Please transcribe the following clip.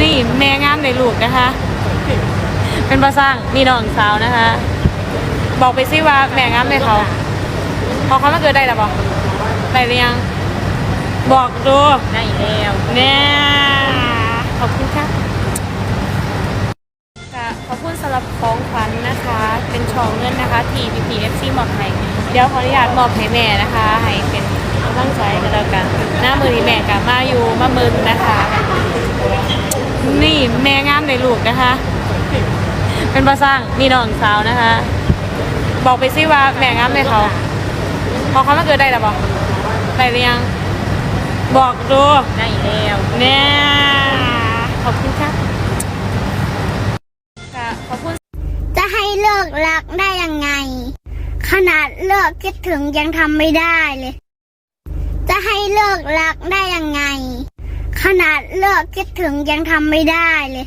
นี่แม่งามในลูกนะคะ เป็นภาษร้างนี่น้องสาวนะคะ บอกไปสิว่าแม่งามในเขาพอเขามาเกิดได้หรือเปล่าได้หรือยัง บอกดูได้แล้วเนี่ยขอบคุณครับค่ะขอบคุณสำหรับของขวัญนะคะ เป็นชองเงินนะคะ ที่ PPFC มอบให้เดี๋ยวขออนุญาตมอบให้แม่นะคะ ให้เป็นกำลังใจกันแล้วกัน หน้ามือที่แม่กับมาอยู่มามึนนะคะ นี่แม่งามในลูกนะคะ เป็นภาษร้างนี่น้องสาวนะคะ บอกไปสิว่าแม่งามในเขาพอเขามาเกิดได้หรือเปล่าได้หรือยัง บอกดูได้แล้วเนี่ กรักได้ยังไง ขนาดเลิกคิดถึงยังทำไม่ได้เลย จะให้เลิกรักได้ยังไง ขนาดเลิกคิดถึงยังทำไม่ได้เลย